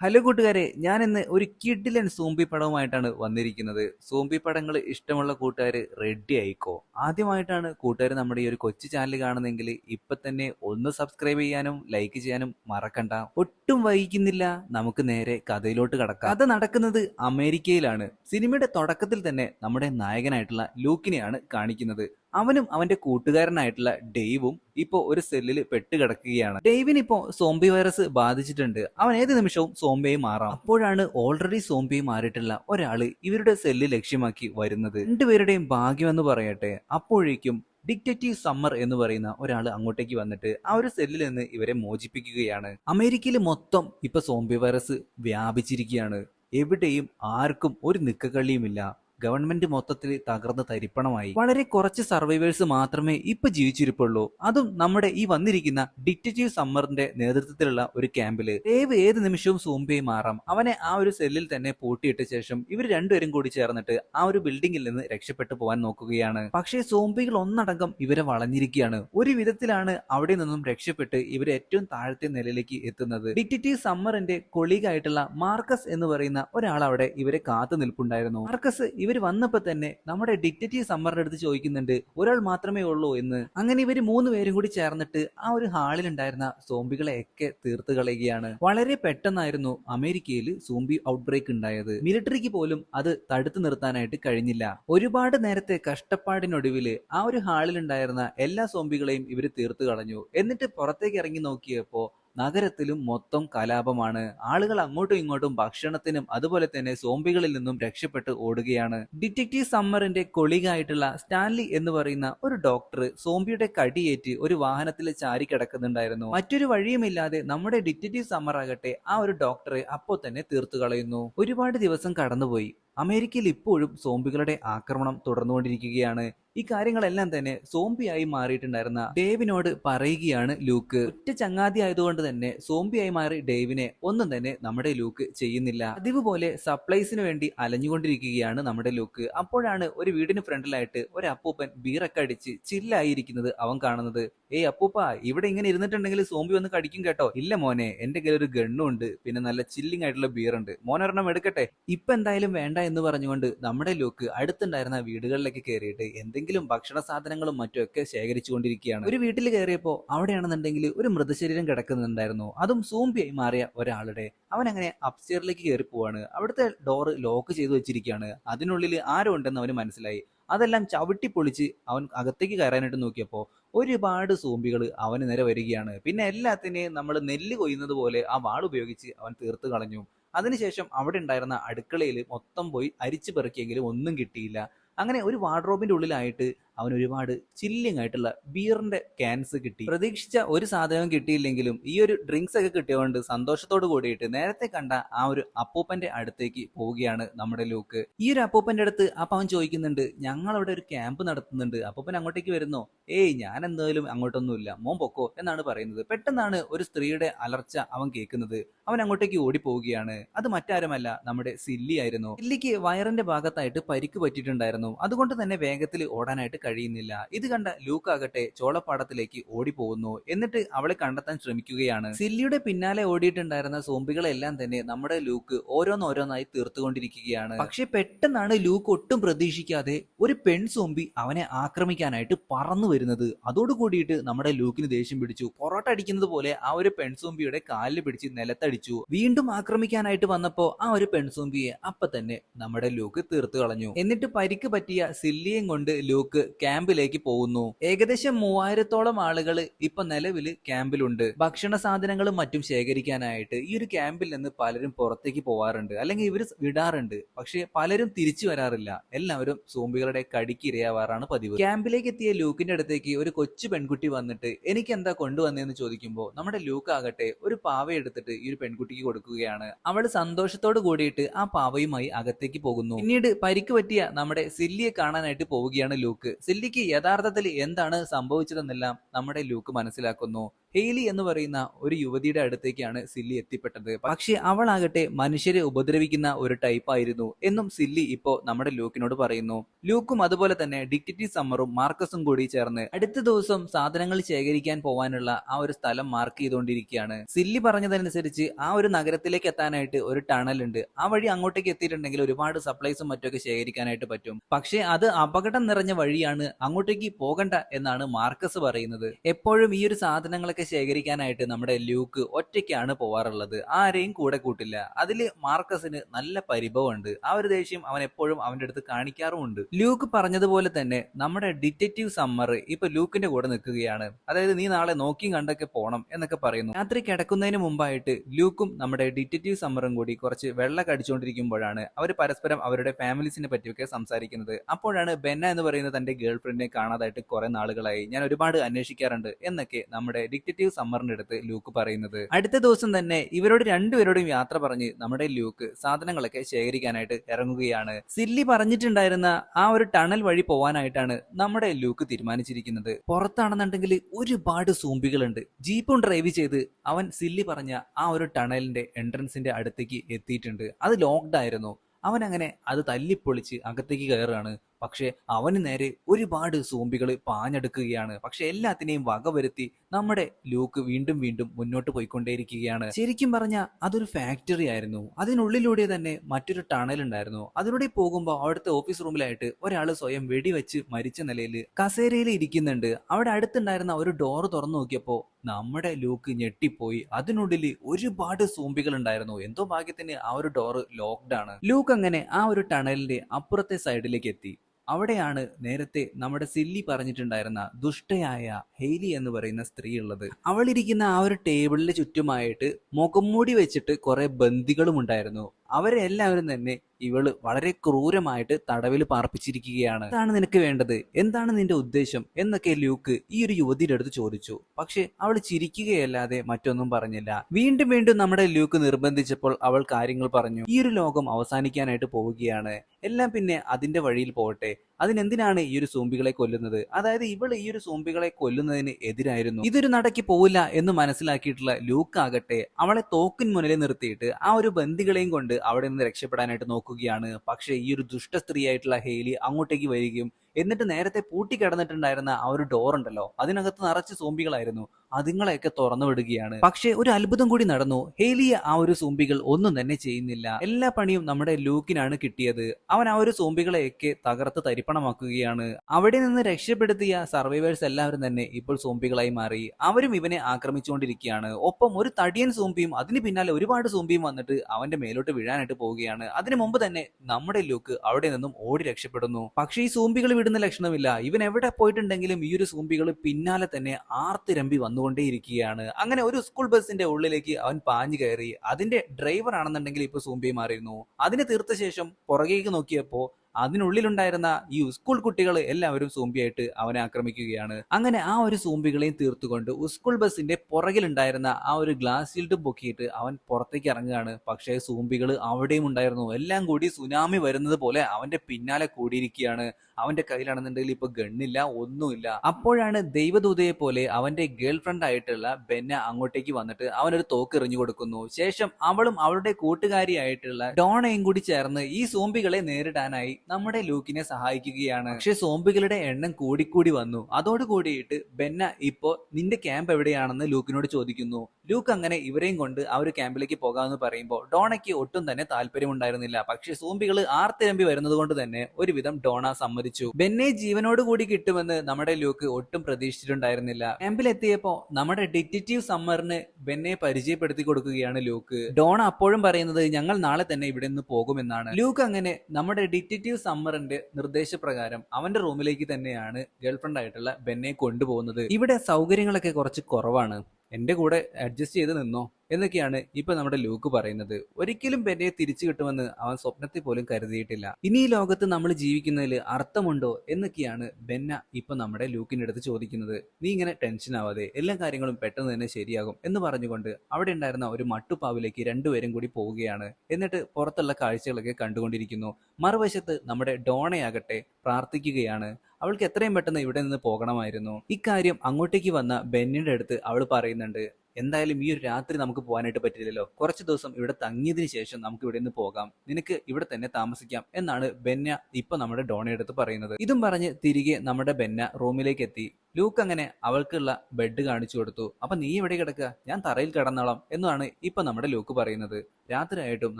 Hello കൂട്ടുകാരെ ഞാൻ ഇന്ന് ഒരു കിഡിലൻ സോംബി പടവുമായിട്ടാണ് വന്നിരിക്കുന്നത്. സോംബി പടങ്ങൾ ഇഷ്ടമുള്ള കൂട്ടുകാർ റെഡി ആയിക്കോ? ആദ്യമായിട്ടാണ് കൂട്ടുകാർ നമ്മുടെ ഈ ഒരു കൊച്ചു ചാനൽ കാണുന്നെങ്കിൽ ഇപ്പൊ തന്നെ ഒന്ന് സബ്സ്ക്രൈബ് ചെയ്യാനും ലൈക്ക് ചെയ്യാനും മറക്കണ്ട. ഒട്ടും വൈകുന്നില്ല നമുക്ക് നേരെ കഥയിലോട്ട് കടക്കാം. കഥ നടക്കുന്നത് അമേരിക്കയിലാണ്. സിനിമയുടെ തുടക്കത്തിൽ തന്നെ നമ്മുടെ നായകനായിട്ടുള്ള ലൂക്കിനെയാണ് കാണിക്കുന്നത്. അവനും അവന്റെ കൂട്ടുകാരനായിട്ടുള്ള ഡെയ്വും ഇപ്പോ ഒരു സെല്ലിൽ പെട്ടുകിടക്കുകയാണ്. ഡെയ്വിന് ഇപ്പോ സോംബി വൈറസ് ബാധിച്ചിട്ടുണ്ട്. അവൻ ഏത് നിമിഷവും സോംബിയായി മാറാം. അപ്പോഴാണ് ഓൾറെഡി സോംബിയായി മാറിയിട്ടുള്ള ഒരാൾ ഇവരുടെ സെല്ല് ലക്ഷ്യമാക്കി വരുന്നത്. രണ്ടുപേരുടെയും ഭാഗ്യം എന്ന് പറയട്ടെ അപ്പോഴേക്കും ഡിക്റ്റേറ്റീവ് സമ്മർ എന്ന് പറയുന്ന ഒരാൾ അങ്ങോട്ടേക്ക് വന്നിട്ട് ആ ഒരു സെല്ലിൽ നിന്ന് ഇവരെ മോചിപ്പിക്കുകയാണ്. അമേരിക്കയിൽ മൊത്തം ഇപ്പൊ സോംബി വൈറസ് വ്യാപിച്ചിരിക്കുകയാണ്. എവിടെയും ആർക്കും ഒരു നിക്കക്കള്ളിയുമില്ല. ഗവൺമെന്റ് മൊത്തത്തിൽ തകർന്ന് തരിപ്പണമായി. വളരെ കുറച്ച് സർവൈവേഴ്സ് മാത്രമേ ഇപ്പൊ ജീവിച്ചിരിപ്പുള്ളൂ. അതും നമ്മുടെ ഈ വന്നിരിക്കുന്ന ഡിറ്റീവ് സമ്മറിന്റെ നേതൃത്വത്തിലുള്ള ഒരു ക്യാമ്പിൽ ദേവ് ഏത് നിമിഷവും സോംബിയെ മാറാം. അവനെ ആ ഒരു സെല്ലിൽ തന്നെ പൂട്ടിയിട്ട ശേഷം ഇവർ രണ്ടുപേരും കൂടി ചേർന്നിട്ട് ആ ഒരു ബിൽഡിംഗിൽ നിന്ന് രക്ഷപ്പെട്ടു പോകാൻ നോക്കുകയാണ്. പക്ഷേ സോംബികൾ ഒന്നടങ്കം ഇവരെ വളഞ്ഞിരിക്കുകയാണ്. ഒരു വിധത്തിലാണ് അവിടെ നിന്നും രക്ഷപ്പെട്ട് ഇവർ ഏറ്റവും താഴത്തെ നിലയിലേക്ക് എത്തുന്നത്. ഡിറ്റീവ് സമ്മറിന്റെ കൊളീഗായിട്ടുള്ള മാർക്കസ് എന്ന് പറയുന്ന ഒരാൾ അവിടെ ഇവരെ കാത്തു നിൽപ്പുണ്ടായിരുന്നു. മാർക്കസ് ഇവർ വന്നപ്പോ തന്നെ നമ്മുടെ ഡിറ്റക്റ്റീവ് സമ്മറിന്റെ അടുത്ത് ചോദിക്കുന്നുണ്ട് ഒരാൾ മാത്രമേ ഉള്ളൂ എന്ന്. അങ്ങനെ ഇവർ മൂന്ന് പേരും കൂടി ചേർന്നിട്ട് ആ ഒരു ഹാളിൽ ഉണ്ടായിരുന്ന സോംബികളെയൊക്കെ തീർത്ത് കളയുകയാണ്. വളരെ പെട്ടെന്നായിരുന്നു അമേരിക്കയിൽ സോംബി ഔട്ട്ബ്രേക്ക് ഉണ്ടായത്. മിലിറ്ററിക്ക് പോലും അത് തടുത്തു നിർത്താനായിട്ട് കഴിഞ്ഞില്ല. ഒരുപാട് നേരത്തെ കഷ്ടപ്പാടിനൊടുവിൽ ആ ഒരു ഹാളിൽ ഉണ്ടായിരുന്ന എല്ലാ സോംബികളെയും ഇവർ തീർത്തു കളഞ്ഞു. എന്നിട്ട് പുറത്തേക്ക് ഇറങ്ങി നോക്കിയപ്പോ നഗരത്തിലും മൊത്തം കലാപമാണ്. ആളുകൾ അങ്ങോട്ടും ഇങ്ങോട്ടും ഭക്ഷണത്തിനും അതുപോലെ തന്നെ സോംബികളിൽ നിന്നും രക്ഷപ്പെട്ട് ഓടുകയാണ്. ഡിറ്റക്റ്റീവ് സമ്മറിന്റെ കൊളികായിട്ടുള്ള സ്റ്റാൻലി എന്ന് പറയുന്ന ഒരു ഡോക്ടർ സോംബിയുടെ കടിയേറ്റ് ഒരു വാഹനത്തിൽ ചാരി കിടക്കുന്നുണ്ടായിരുന്നു. മറ്റൊരു വഴിയുമില്ലാതെ നമ്മുടെ ഡിറ്റക്റ്റീവ് സമ്മർ ആകട്ടെ ആ ഒരു ഡോക്ടറെ അപ്പോൾ തന്നെ തീർത്തു കളയുന്നു ഒരുപാട് ദിവസം കടന്നുപോയി. അമേരിക്കയിൽ ഇപ്പോഴും സോംബികളുടെ ആക്രമണം തുടർന്നുകൊണ്ടിരിക്കുകയാണ്. ഈ കാര്യങ്ങളെല്ലാം തന്നെ സോംബിയായി മാറിയിട്ടുണ്ടായിരുന്ന ഡേവിനോട് പറയുകയാണ് ലൂക്ക്. ഒറ്റ ചങ്ങാതി ആയതുകൊണ്ട് തന്നെ സോംബിയായി മാറി ഡേവിനെ ഒന്നും തന്നെ നമ്മുടെ ലൂക്ക് ചെയ്യുന്നില്ല. പതിവ് പോലെ സപ്ലൈസിന് വേണ്ടി അലഞ്ഞുകൊണ്ടിരിക്കുകയാണ് നമ്മുടെ ലൂക്ക്. അപ്പോഴാണ് ഒരു വീടിന് ഫ്രണ്ടിലായിട്ട് ഒരു അപ്പൂപ്പൻ ബീറൊക്കെ അടിച്ച് ചില്ലായിരിക്കുന്നത് അവൻ കാണുന്നത്. ഏയ് അപ്പൂപ്പ ഇവിടെ ഇങ്ങനെ ഇരുന്നിട്ടുണ്ടെങ്കിൽ സോംബി വന്ന് കടിക്കും കേട്ടോ. ഇല്ല മോനെ എന്റെ കയ്യിൽ ഒരു ഗണ്ണുണ്ട് പിന്നെ നല്ല ചില്ലിങ് ആയിട്ടുള്ള ബീറുണ്ട്. മോനൊരെണ്ണം എടുക്കട്ടെ. ഇപ്പൊ എന്തായാലും വേണ്ട എന്ന് പറഞ്ഞുകൊണ്ട് നമ്മുടെ ലൂക്ക് അടുത്തുണ്ടായിരുന്ന വീടുകളിലേക്ക് കയറിയിട്ട് എന്തെങ്കിലും ഭക്ഷണ സാധനങ്ങളും മറ്റും ഒക്കെ ശേഖരിച്ചുകൊണ്ടിരിക്കുകയാണ്. ഒരു വീട്ടിൽ കയറിയപ്പോ അവിടെയാണെന്നുണ്ടെങ്കിൽ ഒരു മൃതശരീരം കിടക്കുന്നുണ്ടായിരുന്നു. അതും സൂമ്പിയായി മാറിയ ഒരാളുടെ അവൻ അങ്ങനെ അപ്സ്റ്റെയറിലേക്ക് കയറി പോവാണ്. അവിടുത്തെ ഡോറ് ലോക്ക് ചെയ്തു വെച്ചിരിക്കുകയാണ്. അതിനുള്ളിൽ ആരോ ഉണ്ടെന്ന് അവന് മനസ്സിലായി. അതെല്ലാം ചവിട്ടി പൊളിച്ച് അവൻ അകത്തേക്ക് കയറാനായിട്ട് നോക്കിയപ്പോൾ ഒരുപാട് സൂമ്പികൾ അവന് നേരെ വരികയാണ്. പിന്നെ എല്ലാത്തിനെയും നമ്മൾ നെല്ല് കൊയ്യുന്നത് പോലെ ആ വാൾ ഉപയോഗിച്ച് അവൻ തീർത്ത് കളഞ്ഞു. അതിനുശേഷം അവിടെ ഉണ്ടായിരുന്ന അടുക്കളയിൽ മൊത്തം പോയി അരിച്ചു പെറുക്കിയെങ്കിലും ഒന്നും കിട്ടിയില്ല. അങ്ങനെ ഒരു വാർഡ്രോബിന്റെ ഉള്ളിലായിട്ട് അവൻ ഒരുപാട് ചില്ലിങ് ആയിട്ടുള്ള ബിയറിന്റെ ക്യാൻസ് കിട്ടി. പ്രതീക്ഷിച്ച ഒരു സാധനവും കിട്ടിയില്ലെങ്കിലും ഈ ഒരു ഡ്രിങ്ക്സ് ഒക്കെ കിട്ടിയതുകൊണ്ട് സന്തോഷത്തോട് കൂടിയിട്ട് നേരത്തെ കണ്ട ആ ഒരു അപ്പൂപ്പന്റെ അടുത്തേക്ക് പോവുകയാണ് നമ്മുടെ ലൂക്ക്. ഈ ഒരു അപ്പൂപ്പന്റെ അടുത്ത് അപ്പൊ അവൻ ചോദിക്കുന്നുണ്ട് ഞങ്ങൾ അവിടെ ഒരു ക്യാമ്പ് നടത്തുന്നുണ്ട്. അപ്പൂപ്പൻ അങ്ങോട്ടേക്ക് വരുന്നോ. ഏയ് ഞാൻ എന്തായാലും അങ്ങോട്ടൊന്നുമില്ല. മോൻ പൊക്കോ എന്നാണ് പറയുന്നത്. പെട്ടെന്നാണ് ഒരു സ്ത്രീയുടെ അലർച്ച അവൻ കേൾക്കുന്നത്. അവൻ അങ്ങോട്ടേക്ക് ഓടിപ്പോവുകയാണ്. അത് മറ്റാരുമല്ല നമ്മുടെ സില്ലി ആയിരുന്നു. സില്ലിക്ക് വയറിന്റെ ഭാഗത്തായിട്ട് പരിക്ക് പറ്റിയിട്ടുണ്ടായിരുന്നു. അതുകൊണ്ട് തന്നെ വേഗത്തിൽ ഓടാനായിട്ട് കഴിയുന്നില്ല. ഇത് കണ്ട ലൂക്ക് ആകട്ടെ ചോളപ്പാടത്തിലേക്ക് ഓടിപ്പോകുന്നു. എന്നിട്ട് അവളെ കണ്ടെത്താൻ ശ്രമിക്കുകയാണ്. സില്ലിയുടെ പിന്നാലെ ഓടിയിട്ടുണ്ടായിരുന്ന സോംബികളെല്ലാം തന്നെ നമ്മുടെ ലൂക്ക് ഓരോന്നോരോന്നായി തീർത്തുകൊണ്ടിരിക്കുകയാണ്. പക്ഷെ പെട്ടെന്നാണ് ലൂക്ക് ഒട്ടും പ്രതീക്ഷിക്കാതെ ഒരു പെൺ സോംബി അവനെ ആക്രമിക്കാനായിട്ട് പറന്നു വരുന്നത്. അതോടുകൂടിയിട്ട് നമ്മുടെ ലൂക്കിന് ദേഷ്യം പിടിച്ചു. പൊറോട്ട അടിക്കുന്നത് പോലെ ആ ഒരു പെൺ സോമ്പിയുടെ കാലിൽ പിടിച്ച് നിലത്തടിച്ചു. വീണ്ടും ആക്രമിക്കാനായിട്ട് വന്നപ്പോ ആ ഒരു പെൺ സോമ്പിയെ അപ്പൊ തന്നെ നമ്മുടെ ലൂക്ക് തീർത്തു കളഞ്ഞു. എന്നിട്ട് പരിക്ക് പറ്റിയ സില്ലിയും കൊണ്ട് ലൂക്ക് ക്യാമ്പിലേക്ക് പോകുന്നു. ഏകദേശം മൂവായിരത്തോളം ആളുകൾ ഇപ്പൊ നിലവിൽ ക്യാമ്പിലുണ്ട് ഭക്ഷണ സാധനങ്ങളും മറ്റും ശേഖരിക്കാനായിട്ട് ഈ ഒരു ക്യാമ്പിൽ നിന്ന് പലരും പുറത്തേക്ക് പോവാറുണ്ട്. അല്ലെങ്കിൽ ഇവർ വിടാറുണ്ട്. പക്ഷെ പലരും തിരിച്ചു വരാറില്ല. എല്ലാവരും സോംബികളുടെ കടിക്ക് ഇരയാവാറാണ് പതിവ്. ക്യാമ്പിലേക്ക് എത്തിയ ലൂക്കിന്റെ അടുത്തേക്ക് ഒരു കൊച്ചു പെൺകുട്ടി വന്നിട്ട് എനിക്ക് എന്താ കൊണ്ടുവന്നതെന്ന് ചോദിക്കുമ്പോൾ നമ്മുടെ ലൂക്ക് ആകട്ടെ ഒരു പാവ എടുത്തിട്ട് ഈ ഒരു പെൺകുട്ടിക്ക് കൊടുക്കുകയാണ്. അവൾ സന്തോഷത്തോട് കൂടിയിട്ട് ആ പാവയുമായി അകത്തേക്ക് പോകുന്നു. പിന്നീട് പരിക്ക് പറ്റിയ നമ്മുടെ സില്ലിയെ കാണാനായിട്ട് പോവുകയാണ് ലൂക്ക്. സില്ലിക്ക് യഥാർത്ഥത്തിൽ എന്താണ് സംഭവിച്ചതെന്നെല്ലാം നമ്മുടെ ലൂക്ക് മനസ്സിലാക്കുന്നു. ഹെയ്ലി എന്ന് പറയുന്ന ഒരു യുവതിയുടെ അടുത്തേക്കാണ് സില്ലി എത്തിപ്പെട്ടത്. പക്ഷേ അവളാകട്ടെ മനുഷ്യരെ ഉപദ്രവിക്കുന്ന ഒരു ടൈപ്പ് ആയിരുന്നു എന്നും സില്ലി ഇപ്പോ നമ്മുടെ ലൂക്കിനോട് പറയുന്നു. ലൂക്കും അതുപോലെ തന്നെ ഡിക്റ്റേറ്റീവ് സമ്മറും മാർക്കസും കൂടി ചേർന്ന് അടുത്ത ദിവസം സാധനങ്ങൾ ശേഖരിക്കാൻ പോവാനുള്ള ആ ഒരു സ്ഥലം മാർക്ക് ചെയ്തുകൊണ്ടിരിക്കുകയാണ്. സില്ലി പറഞ്ഞതനുസരിച്ച് ആ ഒരു നഗരത്തിലേക്ക് എത്താനായിട്ട് ഒരു ടണൽ ഉണ്ട്. ആ വഴി അങ്ങോട്ടേക്ക് എത്തിയിട്ടുണ്ടെങ്കിൽ ഒരുപാട് സപ്ലൈസും മറ്റൊക്കെ ശേഖരിക്കാനായിട്ട് പറ്റും. പക്ഷേ അത് അപകടം നിറഞ്ഞ വഴിയാണ് അങ്ങോട്ടേക്ക് പോകണ്ട എന്നാണ് മാർക്കസ് പറയുന്നത്. എപ്പോഴും ഈ ഒരു സാധനങ്ങളൊക്കെ ശേഖരിക്കാനായിട്ട് നമ്മുടെ ലൂക്ക് ഒറ്റയ്ക്കാണ് പോവാറുള്ളത്. ആരെയും കൂടെ കൂട്ടില്ല. അതിൽ മാർക്കസിന് നല്ല പരിഭവമുണ്ട്. ആ ഒരു ദേഷ്യം അവൻ എപ്പോഴും അവന്റെ അടുത്ത് കാണിക്കാറുമുണ്ട്. ലൂക്ക് പറഞ്ഞതുപോലെ തന്നെ നമ്മുടെ ഡിറ്റക്റ്റീവ് സമ്മർ ഇപ്പൊ ലൂക്കിന്റെ കൂടെ നിൽക്കുകയാണ്. അതായത് നീ നാളെ നോക്കിയും കണ്ടൊക്കെ പോണം എന്നൊക്കെ പറയുന്നു. രാത്രി കിടക്കുന്നതിന് മുമ്പായിട്ട് ലൂക്കും നമ്മുടെ ഡിറ്റക്റ്റീവ് സമ്മറും കൂടി കുറച്ച് വെള്ളം കടിച്ചുകൊണ്ടിരിക്കുമ്പോഴാണ് അവർ പരസ്പരം അവരുടെ ഫാമിലീസിനെ പറ്റിയൊക്കെ സംസാരിക്കുന്നത്. അപ്പോഴാണ് ബെന്ന എന്ന് പറയുന്ന തന്റെ ഗേൾ ഫ്രണ്ടിനെ കാണാതായിട്ട് കുറെ നാളുകളായി. ഞാൻ ഒരുപാട് അന്വേഷിക്കാറുണ്ട് എന്നൊക്കെ നമ്മുടെ ഡിക്റ്റേറ്റീവ് സമ്മറിന്റെ അടുത്ത് ലൂക്ക് പറയുന്നത്. അടുത്ത ദിവസം തന്നെ ഇവരോട് രണ്ടുപേരോടും യാത്ര പറഞ്ഞ് നമ്മുടെ ലൂക്ക് സാധനങ്ങളൊക്കെ ശേഖരിക്കാനായിട്ട് ഇറങ്ങുകയാണ്. സില്ലി പറഞ്ഞിട്ടുണ്ടായിരുന്ന ആ ഒരു ടണൽ വഴി പോവാനായിട്ടാണ് നമ്മുടെ ലൂക്ക് തീരുമാനിച്ചിരിക്കുന്നത്. പുറത്താണെന്നുണ്ടെങ്കിൽ ഒരുപാട് സൂമ്പികളുണ്ട്. ജീപ്പും ഡ്രൈവ് ചെയ്ത് അവൻ സില്ലി പറഞ്ഞ ആ ഒരു ടണലിന്റെ എൻട്രൻസിന്റെ അടുത്തേക്ക് എത്തിയിട്ടുണ്ട്. അത് ലോക്ക്ഡ് ആയിരുന്നു. അവൻ അങ്ങനെ അത് തല്ലിപ്പൊളിച്ച് അകത്തേക്ക് കയറുകയാണ്. പക്ഷെ അവന് നേരെ ഒരുപാട് സോംബികൾ പാഞ്ഞെടുക്കുകയാണ്. പക്ഷെ എല്ലാത്തിനെയും വകവരുത്തി നമ്മുടെ ലൂക്ക് വീണ്ടും വീണ്ടും മുന്നോട്ട് പോയിക്കൊണ്ടേയിരിക്കുകയാണ്. ശരിക്കും പറഞ്ഞ അതൊരു ഫാക്ടറി ആയിരുന്നു. അതിനുള്ളിലൂടെ തന്നെ മറ്റൊരു ടണൽ ഉണ്ടായിരുന്നു. അതിലൂടെ പോകുമ്പോൾ അവിടുത്തെ ഓഫീസ് റൂമിലായിട്ട് ഒരാൾ സ്വയം വെടിവെച്ച് മരിച്ച നിലയിൽ കസേരയിൽ ഇരിക്കുന്നുണ്ട്. അവിടെ അടുത്തുണ്ടായിരുന്ന ഒരു ഡോർ തുറന്നു നോക്കിയപ്പോൾ നമ്മുടെ ലൂക്ക് ഞെട്ടിപ്പോയി. അതിനുള്ളിൽ ഒരുപാട് സോംബികൾ ഉണ്ടായിരുന്നു. എന്തോ ഭാഗ്യത്തിന് ആ ഒരു ഡോറ് ലോക്ക്ഡ് ആണ്. ലൂക്ക് അങ്ങനെ ആ ഒരു ടണലിന്റെ അപ്പുറത്തെ സൈഡിലേക്ക് എത്തി. അവിടെയാണ് നേരത്തെ നമ്മുടെ സില്ലി പറഞ്ഞിട്ടുണ്ടായിരുന്ന ദുഷ്ടയായ ഹെയ്ലി എന്ന് പറയുന്ന സ്ത്രീ ഉള്ളത്. അവളിരിക്കുന്ന ആ ഒരു ടേബിളിന് ചുറ്റുമായിട്ട് മുഖംമൂടി വെച്ചിട്ട് കുറെ ബന്ദികളും ഉണ്ടായിരുന്നു അവരെല്ലാവരും തന്നെ ഇവൾ വളരെ ക്രൂരമായിട്ട് തടവിൽ പാർപ്പിച്ചിരിക്കുകയാണ്. എന്താണ് നിനക്ക് വേണ്ടത്? എന്താണ് നിന്റെ ഉദ്ദേശം? എന്നൊക്കെ ലൂക്ക് ഈ ഒരു യുവതിയുടെ അടുത്ത് ചോദിച്ചു. പക്ഷെ അവൾ ചിരിക്കുകയല്ലാതെ മറ്റൊന്നും പറഞ്ഞില്ല. വീണ്ടും വീണ്ടും നമ്മുടെ ലൂക്ക് നിർബന്ധിച്ചപ്പോൾ അവൾ കാര്യങ്ങൾ പറഞ്ഞു. ഈ ഒരു ലോകം അവസാനിക്കാനായിട്ട് പോവുകയാണ്. എല്ലാം പിന്നെ അതിന്റെ വഴിയിൽ പോകട്ടെ. അതിനെന്തിനാണ് ഈ ഒരു സോംബികളെ കൊല്ലുന്നത്? അതായത് ഇവൾ ഈ ഒരു സോംബികളെ കൊല്ലുന്നതിന് എതിരായിരുന്നു. ഇതൊരു നടക്കി പോവില്ല എന്ന് മനസ്സിലാക്കിയിട്ടുള്ള ലൂക്ക് ആകട്ടെ അവളെ തോക്കിൻ മുന്നിൽ നിർത്തിയിട്ട് ആ ഒരു ബന്ധികളെയും കൊണ്ട് അവിടെ നിന്ന് രക്ഷപ്പെടാനായിട്ട് നോക്കുകയാണ് പക്ഷേ ഈ ഒരു ദുഷ്ട സ്ത്രീയായിട്ടുള്ള ഹെയ്ലി അങ്ങോട്ടേക്ക് വരികയും എന്നിട്ട് നേരത്തെ പൂട്ടി കിടന്നിട്ടുണ്ടായിരുന്ന ആ ഒരു ഡോർ ഉണ്ടല്ലോ അതിനകത്ത് നിറച്ച് സോംബികളായിരുന്നു. അതുങ്ങളെയൊക്കെ തുറന്നു വിടുകയാണ്. പക്ഷേ ഒരു അത്ഭുതം കൂടി നടന്നു. ഹേലിയ ആ ഒരു സോംബികൾ ഒന്നും തന്നെ ചെയ്യുന്നില്ല. എല്ലാ പണിയും നമ്മുടെ ലൂക്കിനാണ് കിട്ടിയത്. അവൻ ആ ഒരു സോംബികളെയൊക്കെ തകർത്ത് തരിപ്പണമാക്കുകയാണ്. അവിടെ നിന്ന് രക്ഷപ്പെടുത്തിയ സർവൈവേഴ്സ് എല്ലാവരും തന്നെ ഇപ്പോൾ സോംബികളായി മാറി. അവരും ഇവനെ ആക്രമിച്ചുകൊണ്ടിരിക്കുകയാണ്. ഒപ്പം ഒരു തടിയൻ സോംബിയും അതിന് പിന്നാലെ ഒരുപാട് സോംബിയും വന്നിട്ട് അവന്റെ മേലോട്ട് വീഴാനായിട്ട് പോവുകയാണ്. അതിനു മുമ്പ് തന്നെ നമ്മുടെ ലൂക്ക് അവിടെ നിന്നും ഓടി രക്ഷപ്പെടുന്നു. പക്ഷേ ഈ സോംബികൾ വിടുന്ന ലക്ഷണമില്ല. ഇവൻ എവിടെ പോയിട്ടുണ്ടെങ്കിലും ഈ ഒരു സൂമ്പികൾ പിന്നാലെ തന്നെ ആർത്തിരമ്പി വന്നുകൊണ്ടേയിരിക്കുകയാണ്. അങ്ങനെ ഒരു സ്കൂൾ ബസിന്റെ ഉള്ളിലേക്ക് അവൻ പാഞ്ഞു കയറി. അതിന്റെ ഡ്രൈവർ ആണെന്നുണ്ടെങ്കിൽ ഇപ്പൊ സൂമ്പി മാറിയിരുന്നു. അതിനെ തീർത്ത ശേഷം പുറകേക്ക് നോക്കിയപ്പോ അതിനുള്ളിലുണ്ടായിരുന്ന ഈ സ്കൂൾ കുട്ടികൾ എല്ലാവരും സൂമ്പിയായിട്ട് അവനെ ആക്രമിക്കുകയാണ്. അങ്ങനെ ആ ഒരു സൂമ്പികളെയും തീർത്തുകൊണ്ട് സ്കൂൾ ബസിന്റെ പുറകിലുണ്ടായിരുന്ന ആ ഒരു ഗ്ലാസ് ഷീൽഡ് പൊക്കിയിട്ട് അവൻ പുറത്തേക്ക് ഇറങ്ങുകയാണ്. പക്ഷേ സൂമ്പികൾ അവിടെയും ഉണ്ടായിരുന്നു. എല്ലാം കൂടി സുനാമി വരുന്നത് പോലെ അവന്റെ പിന്നാലെ കൂടിയിരിക്കുകയാണ്. അവന്റെ കയ്യിലാണെന്നുണ്ടെങ്കിൽ ഇപ്പൊ ഗണ്ണില്ല ഒന്നുമില്ല. അപ്പോഴാണ് ദൈവദൂതയെ പോലെ അവന്റെ ഗേൾ ഫ്രണ്ട് ആയിട്ടുള്ള ബെന്ന അങ്ങോട്ടേക്ക് വന്നിട്ട് അവനൊരു തോക്ക് എറിഞ്ഞു കൊടുക്കുന്നു. ശേഷം അവളും അവളുടെ കൂട്ടുകാരിയായിട്ടുള്ള ഡോണയും കൂടി ചേർന്ന് ഈ സോംബികളെ നേരിടാനായി നമ്മുടെ ലൂക്കിനെ സഹായിക്കുകയാണ്. പക്ഷെ സോംബികളുടെ എണ്ണം കൂടിക്കൂടി വന്നു. അതോട് കൂടിയിട്ട് ബെന്ന ഇപ്പോ നിന്റെ ക്യാമ്പ് എവിടെയാണെന്ന് ലൂക്കിനോട് ചോദിക്കുന്നു. ലൂക്ക് അങ്ങനെ ഇവരെയും കൊണ്ട് ആ ഒരു ക്യാമ്പിലേക്ക് പോകാമെന്ന് പറയുമ്പോൾ ഡോണയ്ക്ക് ഒട്ടും തന്നെ താല്പര്യമുണ്ടായിരുന്നില്ല. പക്ഷെ സോംബികൾ ആർത്തിരമ്പി വരുന്നത് കൊണ്ട് തന്നെ ഒരുവിധം ഡോണ സമ്മതിച്ചു. ബെന്നെ ജീവനോട് കൂടി കിട്ടുമെന്ന് നമ്മുടെ ലൂക്ക് ഒട്ടും പ്രതീക്ഷിച്ചിട്ടുണ്ടായിരുന്നില്ല. ക്യാമ്പിലെത്തിയപ്പോ നമ്മുടെ ഡിറ്റക്റ്റീവ് സമ്മറിന് ബെന്നെ പരിചയപ്പെടുത്തി കൊടുക്കുകയാണ് ലൂക്ക്. ഡോണ അപ്പോഴും പറയുന്നത് ഞങ്ങൾ നാളെ തന്നെ ഇവിടെ നിന്ന് പോകുമെന്നാണ്. ലൂക്ക് അങ്ങനെ നമ്മുടെ ഡിറ്റക്റ്റീവ് സമ്മറിന്റെ നിർദ്ദേശപ്രകാരം അവന്റെ റൂമിലേക്ക് തന്നെയാണ് ഗേൾഫ്രണ്ട് ആയിട്ടുള്ള ബെന്നെ കൊണ്ടുപോകുന്നത്. ഇവിടെ സൗകര്യങ്ങളൊക്കെ കുറച്ച് കുറവാണ്. എന്റെ കൂടെ അഡ്ജസ്റ്റ് ചെയ്ത് നിന്നോ? എന്നൊക്കെയാണ് ഇപ്പൊ നമ്മുടെ ലൂക്ക് പറയുന്നത്. ഒരിക്കലും ബെന്നയെ തിരിച്ചു കിട്ടുമെന്ന് അവൻ സ്വപ്നത്തിൽ പോലും കരുതിയിട്ടില്ല. ഇനി ഈ ലോകത്ത് നമ്മൾ ജീവിക്കുന്നതിൽ അർത്ഥമുണ്ടോ എന്നൊക്കെയാണ് ബെന്ന ഇപ്പൊ നമ്മുടെ ലൂക്കിന്റെ അടുത്ത് ചോദിക്കുന്നത്. നീ ഇങ്ങനെ ടെൻഷൻ ആവാതെ എല്ലാ കാര്യങ്ങളും പെട്ടെന്ന് തന്നെ ശരിയാകും എന്ന് പറഞ്ഞുകൊണ്ട് അവിടെ ഉണ്ടായിരുന്ന ഒരു മട്ടുപ്പാവിലേക്ക് രണ്ടുപേരും കൂടി പോവുകയാണ്. എന്നിട്ട് പുറത്തുള്ള കാഴ്ചകളൊക്കെ കണ്ടുകൊണ്ടിരിക്കുന്നു. മറുവശത്ത് നമ്മുടെ ഡോണയാകട്ടെ പ്രാർത്ഥിക്കുകയാണ്. അവൾക്ക് എത്രയും പെട്ടെന്ന് ഇവിടെ നിന്ന് പോകണമായിരുന്നു. ഇക്കാര്യം അങ്ങോട്ടേക്ക് വന്ന ബെന്നിന്റെ അടുത്ത് അവൾ പറയുന്നുണ്ട്. എന്തായാലും ഈ ഒരു രാത്രി നമുക്ക് പോകാനായിട്ട് പറ്റില്ലല്ലോ. കുറച്ച് ദിവസം ഇവിടെ തങ്ങിയതിന് ശേഷം നമുക്ക് ഇവിടെ നിന്ന് പോകാം. നിനക്ക് ഇവിടെ തന്നെ താമസിക്കാം എന്നാണ് ബെന്ന ഇപ്പൊ നമ്മുടെ ഡോണയുടെ അടുത്ത് പറയുന്നത്. ഇതും പറഞ്ഞ് തിരികെ നമ്മുടെ ബെന്ന റൂമിലേക്ക് എത്തി. ലൂക്ക് അങ്ങനെ അവൾക്കുള്ള ബെഡ് കാണിച്ചു കൊടുത്തു. അപ്പൊ നീ എവിടെ കിടക്കുക ഞാൻ തറയിൽ കിടന്നോളാം എന്നാണ് ഇപ്പൊ നമ്മുടെ ലൂക്ക് പറയുന്നത്. രാത്രിയായിട്ടും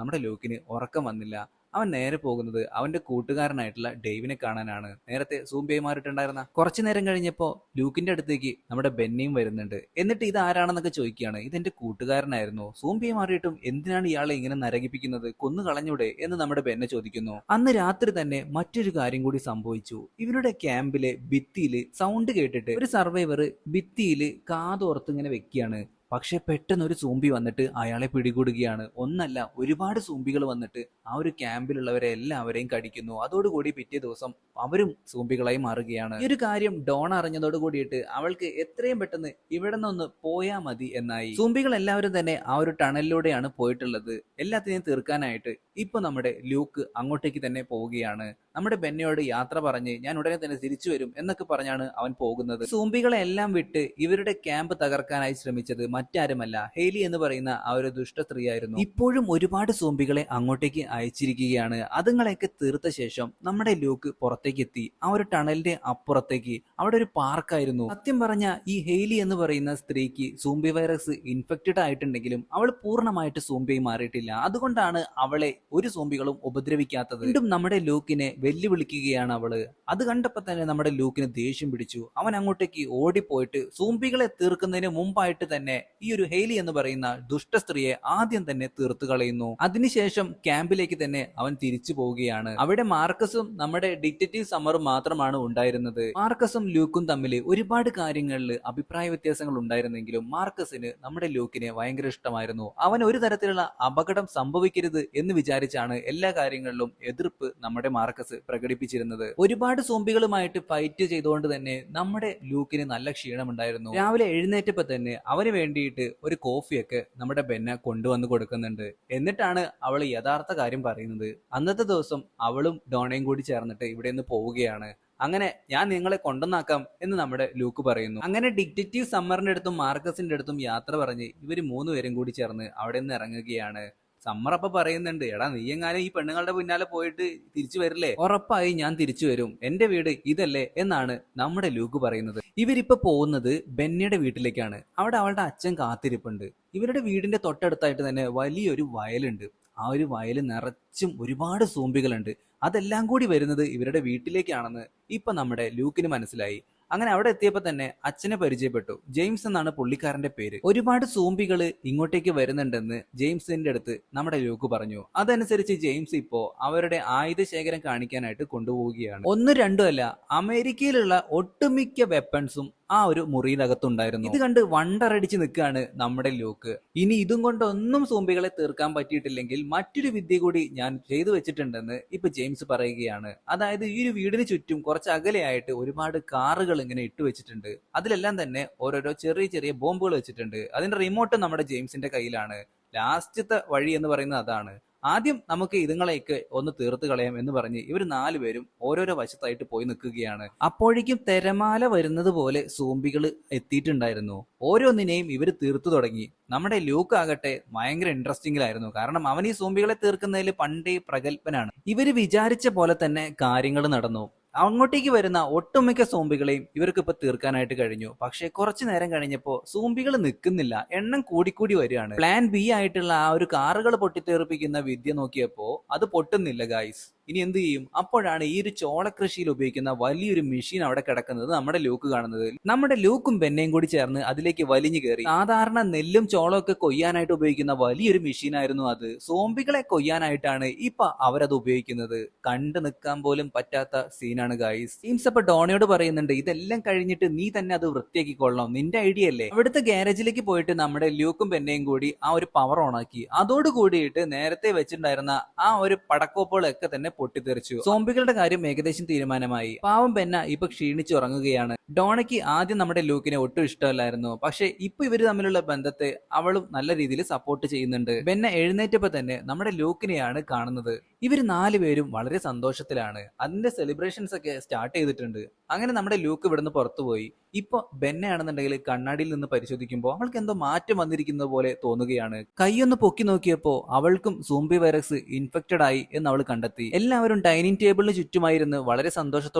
നമ്മുടെ ലൂക്കിന് ഉറക്കം വന്നില്ല. അവൻ നേരെ പോകുന്നത് അവന്റെ കൂട്ടുകാരനായിട്ടുള്ള ഡേവിനെ കാണാനാണ്. നേരത്തെ സൂംബിയായി മാറിയിട്ടുണ്ടായിരുന്ന കുറച്ചു നേരം കഴിഞ്ഞപ്പോ ലൂക്കിന്റെ അടുത്തേക്ക് നമ്മുടെ ബെന്നിയും വരുന്നുണ്ട്. എന്നിട്ട് ഇത് ആരാണെന്നൊക്കെ ചോദിക്കുകയാണ്. ഇതെന്റെ കൂട്ടുകാരനായിരുന്നു. സൂംബിയെ മാറിയിട്ടും എന്തിനാണ് ഇയാളെ ഇങ്ങനെ നരകിപ്പിക്കുന്നത്? കൊന്നു കളഞ്ഞൂടെ എന്ന് നമ്മുടെ ബെന്നെ ചോദിക്കുന്നു. അന്ന് രാത്രി തന്നെ മറ്റൊരു കാര്യം കൂടി സംഭവിച്ചു. ഇവരുടെ ക്യാമ്പിലെ ഭിത്തിയിൽ സൗണ്ട് കേട്ടിട്ട് ഒരു സർവൈവർ ഭിത്തിയിൽ കാതോർത്ത് ഇങ്ങനെ വെക്കുകയാണ്. പക്ഷെ പെട്ടെന്ന് ഒരു സൂമ്പി വന്നിട്ട് അയാളെ പിടികൂടുകയാണ്. ഒന്നല്ല ഒരുപാട് സൂമ്പികൾ വന്നിട്ട് ആ ഒരു ക്യാമ്പിലുള്ളവരെ എല്ലാവരെയും കടിക്കുന്നു. അതോടുകൂടി പിറ്റേ ദിവസം അവരും സൂമ്പികളായി മാറുകയാണ്. ഈ ഒരു കാര്യം ഡോൺ അറിഞ്ഞതോട് കൂടിയിട്ട് അവൾക്ക് എത്രയും പെട്ടെന്ന് ഇവിടെ നിന്നൊന്ന് പോയാ മതി എന്നായി. സൂമ്പികൾ എല്ലാവരും തന്നെ ആ ഒരു ടണലിലൂടെയാണ് പോയിട്ടുള്ളത്. എല്ലാത്തിനെയും തീർക്കാനായിട്ട് ഇപ്പൊ നമ്മുടെ ലൂക്ക് അങ്ങോട്ടേക്ക് തന്നെ പോവുകയാണ്. നമ്മുടെ ബെന്നയോട് യാത്ര പറഞ്ഞ് ഞാൻ ഉടനെ തന്നെ തിരിച്ചു വരും എന്നൊക്കെ പറഞ്ഞാണ് അവൻ പോകുന്നത്. സൂമ്പികളെ എല്ലാം വിട്ട് ഇവരുടെ ക്യാമ്പ് തകർക്കാനായി ശ്രമിച്ചത് മറ്റാരുമല്ല. ഹെയ്ലി എന്ന് പറയുന്ന ആ ഒരു ദുഷ്ട സ്ത്രീയായിരുന്നു. ഇപ്പോഴും ഒരുപാട് സോംബികളെ അങ്ങോട്ടേക്ക് അയച്ചിരിക്കുകയാണ്. അതുങ്ങളെയൊക്കെ തീർത്ത ശേഷം നമ്മുടെ ലൂക്ക് പുറത്തേക്ക് എത്തി ആ ഒരു ടണലിന്റെ അപ്പുറത്തേക്ക്. അവിടെ ഒരു പാർക്കായിരുന്നു. സത്യം പറഞ്ഞ ഈ ഹെയ്ലി എന്ന് പറയുന്ന സ്ത്രീക്ക് സൂംബി വൈറസ് ഇൻഫെക്റ്റഡ് ആയിട്ടുണ്ടെങ്കിലും അവൾ പൂർണമായിട്ട് സൂംബിയായി മാറിയിട്ടില്ല. അതുകൊണ്ടാണ് അവളെ ഒരു സൂംബികളും ഉപദ്രവിക്കാത്തത്. വീണ്ടും നമ്മുടെ ലൂക്കിനെ വെല്ലുവിളിക്കുകയാണ് അവൾ. അത് കണ്ടപ്പോ തന്നെ നമ്മുടെ ലൂക്കിന് ദേഷ്യം പിടിച്ചു. അവൻ അങ്ങോട്ടേക്ക് ഓടിപ്പോയിട്ട് സൂംബികളെ തീർക്കുന്നതിന് മുമ്പായിട്ട് തന്നെ ഈ ഒരു ഹെയ്ലി എന്ന് പറയുന്ന ദുഷ്ട സ്ത്രീയെ ആദ്യം തന്നെ തീർത്തു കളയുന്നു. അതിനുശേഷം ക്യാമ്പിലേക്ക് തന്നെ അവൻ തിരിച്ചു പോവുകയാണ്. അവിടെ മാർക്കസും നമ്മുടെ ഡിറ്റക്റ്റീവ് സമറും മാത്രമാണ് ഉണ്ടായിരുന്നത്. മാർക്കസും ലൂക്കും തമ്മിൽ ഒരുപാട് കാര്യങ്ങളിൽ അഭിപ്രായ വ്യത്യാസങ്ങൾ ഉണ്ടായിരുന്നെങ്കിലും മാർക്കസിന് നമ്മുടെ ലൂക്കിനെ ഭയങ്കര ഇഷ്ടമായിരുന്നു. അവൻ ഒരു തരത്തിലുള്ള അപകടം സംഭവിക്കരുത് എന്ന് വിചാരിച്ചാണ് എല്ലാ കാര്യങ്ങളിലും എതിർപ്പ് നമ്മുടെ മാർക്കസ് പ്രകടിപ്പിച്ചിരുന്നത്. ഒരുപാട് സോംബികളുമായിട്ട് ഫൈറ്റ് ചെയ്തുകൊണ്ട് തന്നെ നമ്മുടെ ലൂക്കിന് നല്ല ക്ഷീണമുണ്ടായിരുന്നു. രാവിലെ എഴുന്നേറ്റപ്പോ തന്നെ അവന് വേണ്ടിയിട്ട് ഒരു കോഫിയൊക്കെ നമ്മുടെ ബെന്ന കൊണ്ടുവന്ന് കൊടുക്കുന്നുണ്ട്. എന്നിട്ടാണ് അവൾ യഥാർത്ഥ കാര്യം പറയുന്നത്. അന്നത്തെ ദിവസം അവളും ഡോണയും കൂടി ചേർന്നിട്ട് ഇവിടെ നിന്ന് പോവുകയാണ്. അങ്ങനെ ഞാൻ നിങ്ങളെ കൊണ്ടുവന്നാക്കാം എന്ന് നമ്മുടെ ലൂക്ക് പറയുന്നു. അങ്ങനെ ഡിറ്റക്റ്റീവ് സമ്മറിന്റെ അടുത്തും മാർക്കസിന്റെ അടുത്തും യാത്ര പറഞ്ഞ് ഇവർ മൂന്നുപേരും കൂടി ചേർന്ന് അവിടെ നിന്ന് ഇറങ്ങുകയാണ്. സമ്മർ അപ്പൊ പറയുന്നുണ്ട് എടാ നീ എങ്ങാനും ഈ പെണ്ണുങ്ങളുടെ പിന്നാലെ പോയിട്ട് തിരിച്ചു വരില്ലേ? ഉറപ്പായി ഞാൻ തിരിച്ചു വരും. എന്റെ വീട് ഇതല്ലേ എന്നാണ് നമ്മുടെ ലൂക്ക് പറയുന്നത്. ഇവരിപ്പോ പോകുന്നത് ബെന്നിയുടെ വീട്ടിലേക്കാണ്. അവിടെ അവളുടെ അച്ഛൻ കാത്തിരിപ്പുണ്ട്. ഇവരുടെ വീടിന്റെ തൊട്ടടുത്തായിട്ട് തന്നെ വലിയൊരു വയലുണ്ട്. ആ ഒരു വയൽ നിറച്ചും ഒരുപാട് സൂമ്പികളുണ്ട് അതെല്ലാം കൂടി വരുന്നത് ഇവരുടെ വീട്ടിലേക്കാണെന്ന് ഇപ്പൊ നമ്മുടെ ലൂക്കിന് മനസ്സിലായി. അങ്ങനെ അവിടെ എത്തിയപ്പോ തന്നെ അച്ഛനെ പരിചയപ്പെട്ടു. ജെയിംസ് എന്നാണ് പുള്ളിക്കാരന്റെ പേര്. ഒരുപാട് സൂമ്പികൾ ഇങ്ങോട്ടേക്ക് വരുന്നുണ്ടെന്ന് ജെയിംസിന്റെ അടുത്ത് നമ്മുടെ ലൂക്ക് പറഞ്ഞു. അതനുസരിച്ച് ജെയിംസ് ഇപ്പോ അവരുടെ ആയുധ ശേഖരം കാണിക്കാനായിട്ട് കൊണ്ടുപോവുകയാണ്. ഒന്ന് രണ്ടും അല്ല അമേരിക്കയിലുള്ള ഒട്ടുമിക്ക വെപ്പൺസും ആ ഒരു മുറിയിലകത്തുണ്ടായിരുന്നു ഇത് കണ്ട് വണ്ടറടിച്ച് നിൽക്കുകയാണ് നമ്മുടെ ലൂക്ക്. ഇനി ഇതും കൊണ്ടൊന്നും സോംബികളെ തീർക്കാൻ പറ്റിയിട്ടില്ലെങ്കിൽ മറ്റൊരു വിദ്യ കൂടി ഞാൻ ചെയ്തു വെച്ചിട്ടുണ്ടെന്ന് ഇപ്പൊ ജെയിംസ് പറയുകയാണ്. അതായത് ഈ ഒരു വീടിന് ചുറ്റും കുറച്ച് അകലെയായിട്ട് ഒരുപാട് കാറുകൾ ഇങ്ങനെ ഇട്ട് വെച്ചിട്ടുണ്ട്. അതിലെല്ലാം തന്നെ ഓരോരോ ചെറിയ ചെറിയ ബോംബുകൾ വെച്ചിട്ടുണ്ട്. അതിന്റെ റിമോട്ട് നമ്മുടെ ജെയിംസിന്റെ കയ്യിലാണ്. ലാസ്റ്റത്തെ വഴി എന്ന് പറയുന്നത് അതാണ്. ആദ്യം നമുക്ക് ഇതുങ്ങളെയൊക്കെ ഒന്ന് തീർത്ത് കളയാം എന്ന് പറഞ്ഞ് ഇവർ നാലുപേരും ഓരോരോ വശത്തായിട്ട് പോയി നിൽക്കുകയാണ്. അപ്പോഴേക്കും തിരമാല വരുന്നത് പോലെ സൂമ്പികൾ എത്തിയിട്ടുണ്ടായിരുന്നു. ഓരോന്നിനെയും ഇവർ തീർത്തു തുടങ്ങി. നമ്മുടെ ലൂക്ക് ആകട്ടെ ഭയങ്കര ഇൻട്രസ്റ്റിംഗിലായിരുന്നു. കാരണം അവൻ ഈ സൂമ്പികളെ തീർക്കുന്നതിൽ പണ്ടേ പ്രഗത്ഭനാണ്. ഇവർ വിചാരിച്ച പോലെ തന്നെ കാര്യങ്ങൾ നടന്നു. അങ്ങോട്ടേക്ക് വരുന്ന ഒട്ടുമിക്ക സോംബികളെയും ഇവർക്ക് ഇപ്പൊ തീർക്കാനായിട്ട് കഴിഞ്ഞു. പക്ഷെ കുറച്ചു നേരം കഴിഞ്ഞപ്പോ സോംബികൾ നിൽക്കുന്നില്ല. എണ്ണം കൂടിക്കൂടി വരികയാണ്. പ്ലാൻ ബി ആയിട്ടുള്ള ആ ഒരു കാറുകൾ പൊട്ടിത്തെറിപ്പിക്കുന്ന വിദ്യ നോക്കിയപ്പോ അത് പൊട്ടുന്നില്ല ഗായ്സ് ഇനി എന്ത് ചെയ്യും? അപ്പോഴാണ് ഈ ഒരു ചോളകൃഷിയിൽ ഉപയോഗിക്കുന്ന വലിയൊരു മെഷീൻ അവിടെ കിടക്കുന്നത് നമ്മുടെ ലൂക്ക് കാണുന്നത്. നമ്മുടെ ലൂക്കും ബെന്നയും കൂടി ചേർന്ന് അതിലേക്ക് വലിഞ്ഞു കയറി. സാധാരണ നെല്ലും ചോളവും ഒക്കെ കൊയ്യാനായിട്ട് ഉപയോഗിക്കുന്ന വലിയൊരു മെഷീൻ ആയിരുന്നു അത്. സോംബികളെ കൊയ്യാനായിട്ടാണ് ഇപ്പൊ അവരത് ഉപയോഗിക്കുന്നത്. കണ്ടു നിൽക്കാൻ പോലും പറ്റാത്ത സീനാണ് ഗായ്സ് ടീംസ് അപ്പൊ ഡോണിയോട് പറയുന്നുണ്ട് ഇതെല്ലാം കഴിഞ്ഞിട്ട് നീ തന്നെ അത് വൃത്തിയാക്കി വൃത്തിയാക്കിക്കൊള്ളണം നിന്റെ ഐഡിയ അല്ലേ? അവിടുത്തെ ഗ്യാരേജിലേക്ക് പോയിട്ട് നമ്മുടെ ലൂക്കും പെന്നയും കൂടി ആ ഒരു പവർ ഓണാക്കി അതോട് കൂടിയിട്ട് നേരത്തെ വെച്ചിട്ടുണ്ടായിരുന്ന ആ ഒരു പടക്കോപ്പുകളൊക്കെ തന്നെ പൊട്ടിത്തെറിച്ചു. സോംബികളുടെ കാര്യം ഏകദേശം തീരുമാനമായി. പാവം പെന്ന ഇപ്പൊ ക്ഷീണിച്ചു ഉറങ്ങുകയാണ്. ഡോണയ്ക്ക് ആദ്യം നമ്മുടെ ലൂക്കിനെ ഒട്ടും ഇഷ്ടമല്ലായിരുന്നു. പക്ഷെ ഇപ്പൊ ഇവർ തമ്മിലുള്ള ബന്ധത്തെ അവളും നല്ല രീതിയിൽ സപ്പോർട്ട് ചെയ്യുന്നുണ്ട്. ബെന്ന എഴുന്നേറ്റപ്പോ തന്നെ നമ്മുടെ ലൂക്കിനെയാണ് കാണുന്നത്. ഇവർ നാലുപേരും വളരെ സന്തോഷത്തിലാണ്. അതിന്റെ സെലിബ്രേഷൻസ് ഒക്കെ സ്റ്റാർട്ട് ചെയ്തിട്ടുണ്ട്. അങ്ങനെ നമ്മുടെ ലൂക്ക് ഇവിടുന്ന് പുറത്തുപോയി ഇപ്പൊ ബെന്നയാണെന്നുണ്ടെങ്കിൽ കണ്ണാടിയിൽ നിന്ന് പരിശോധിക്കുമ്പോൾ അവൾക്ക് എന്തോ മാറ്റം വന്നിരിക്കുന്ന പോലെ തോന്നുകയാണ്. കൈയൊന്ന് പൊക്കി നോക്കിയപ്പോ അവൾക്കും സൂംബി വൈറസ് ഇൻഫെക്റ്റഡ് ആയി എന്ന് അവൾ കണ്ടെത്തി. എല്ലാവരും ഡൈനിങ് ടേബിളിന് ചുറ്റുമായിരുന്ന് വളരെ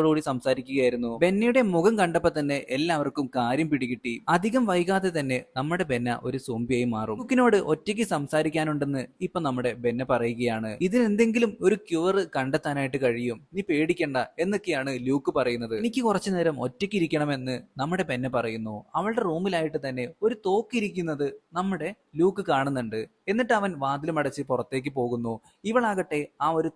കൂടി സംസാരിക്കുകയായിരുന്നു. ബെന്നയുടെ മുഖം കണ്ടപ്പോ തന്നെ എല്ലാവർക്കും കാര്യം പിടികിട്ടി. അധികം വൈകാതെ തന്നെ നമ്മുടെ ബെന്ന ഒരു സോംബിയായി മാറും. ലൂക്കിനോട് ഒറ്റയ്ക്ക് സംസാരിക്കാനുണ്ടെന്ന് ഇപ്പൊ നമ്മുടെ ബെന്ന പറയുകയാണ്. ഇതിനെന്തെങ്കിലും ഒരു ക്യൂർ കണ്ടെത്താനായിട്ട് കഴിയും. നീ പേടിക്കണ്ട എന്നൊക്കെയാണ് ലൂക്ക് പറയുന്നത്. എനിക്ക് കുറച്ചു നേരം ഒറ്റയ്ക്ക് ഇരിക്കണമെന്ന് നമ്മുടെ ബെന്ന പറയുന്നു. അവളുടെ റൂമിലായിട്ട് തന്നെ ഒരു തോക്കിരിക്കുന്നത് നമ്മുടെ ലൂക്ക് കാണുന്നുണ്ട്. എന്നിട്ട് അവൻ വാതിലുമടച്ച് പുറത്തേക്ക് പോകുന്നു. ഇവളാകട്ടെ ആ ഒരു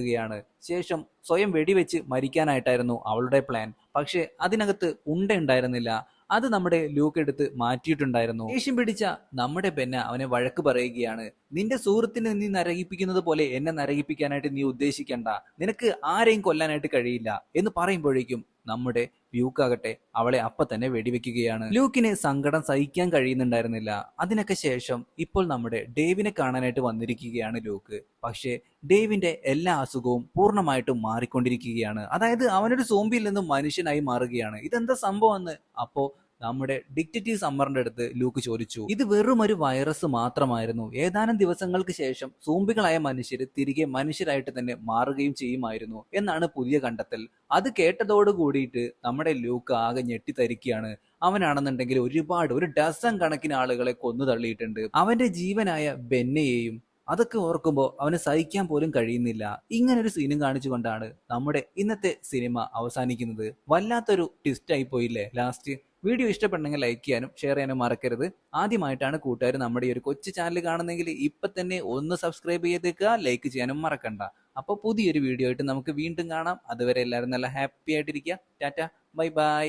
തോക്കെടുക്കുകയാണ് ശേഷം സ്വയം വെടിവെച്ച് മരിക്കാനായിട്ടായിരുന്നു അവളുടെ പ്ലാൻ പക്ഷെ അതിനകത്ത് ഉണ്ട ഉണ്ടായിരുന്നില്ല. അത് നമ്മുടെ ലൂക്ക് എടുത്ത് മാറ്റിയിട്ടുണ്ടായിരുന്നു. ദേഷ്യം പിടിച്ച നമ്മുടെ പെന്ന അവനെ വഴക്ക് പറയുകയാണ്. നിന്റെ സുഹൃത്തിനെ നീ നരകിപ്പിക്കുന്നത് പോലെ എന്നെ നരകിപ്പിക്കാനായിട്ട് നീ ഉദ്ദേശിക്കണ്ട. നിനക്ക് ആരെയും കൊല്ലാനായിട്ട് കഴിയില്ല എന്ന് പറയുമ്പോഴേക്കും നമ്മുടെ ലൂക്കാകട്ടെ അവളെ അപ്പ തന്നെ വെടിവെക്കുകയാണ്. ലൂക്കിന് സങ്കടം സഹിക്കാൻ കഴിയുന്നുണ്ടായിരുന്നില്ല. അതിനൊക്കെ ശേഷം ഇപ്പോൾ നമ്മുടെ ഡേവിനെ കാണാനായിട്ട് വന്നിരിക്കുകയാണ് ലൂക്ക്. പക്ഷേ ഡേവിന്റെ എല്ലാ അസുഖവും പൂർണമായിട്ടും മാറിക്കൊണ്ടിരിക്കുകയാണ്. അതായത് അവനൊരു സോംബിയിൽ നിന്നും മനുഷ്യനായി മാറുകയാണ്. ഇതെന്താ സംഭവം എന്ന്? അപ്പോ നമ്മുടെ ഡിക്റ്റേറ്റീവ് സമ്മറിന്റെ അടുത്ത് ലൂക്ക് ചോദിച്ചു. ഇത് വെറും ഒരു വൈറസ് മാത്രമായിരുന്നു. ഏതാനും ദിവസങ്ങൾക്ക് ശേഷം സൂമ്പികളായ മനുഷ്യർ തിരികെ മനുഷ്യരായിട്ട് തന്നെ മാറുകയും ചെയ്യുമായിരുന്നു എന്നാണ് പുതിയ കണ്ടെത്തൽ. അത് കേട്ടതോട് കൂടിയിട്ട് നമ്മുടെ ലൂക്ക് ആകെ ഞെട്ടിത്തരിക്കുകയാണ്. അവനാണെന്നുണ്ടെങ്കിൽ ഒരുപാട് ഒരു ഡസൻ കണക്കിന് ആളുകളെ കൊന്നു തള്ളിയിട്ടുണ്ട്. അവന്റെ ജീവനായ ബെന്നയെയും അതൊക്കെ ഓർക്കുമ്പോൾ അവന് സഹിക്കാൻ പോലും കഴിയുന്നില്ല. ഇങ്ങനൊരു സീനും കാണിച്ചുകൊണ്ടാണ് നമ്മുടെ ഇന്നത്തെ സിനിമ അവസാനിക്കുന്നത്. വല്ലാത്തൊരു ട്വിസ്റ്റ് ആയി പോയില്ലേ ലാസ്റ്റ് വീഡിയോ ഇഷ്ടപ്പെട്ടെങ്കിൽ ലൈക്ക് ചെയ്യാനും ഷെയർ ചെയ്യാനും മറക്കരുത്. ആദ്യമായിട്ടാണ് കൂട്ടുകാർ നമ്മുടെ ഈ ഒരു കൊച്ചു ചാനൽ കാണുന്നെങ്കിൽ ഇപ്പൊ തന്നെ ഒന്ന് സബ്സ്ക്രൈബ് ചെയ്തേക്കുക ലൈക്ക് ചെയ്യാനും മറക്കണ്ട. അപ്പോൾ പുതിയൊരു വീഡിയോ ആയിട്ട് നമുക്ക് വീണ്ടും കാണാം. അതുവരെ എല്ലാവരും നല്ല ഹാപ്പി ആയിട്ടിരിക്കുക. Tata bye bye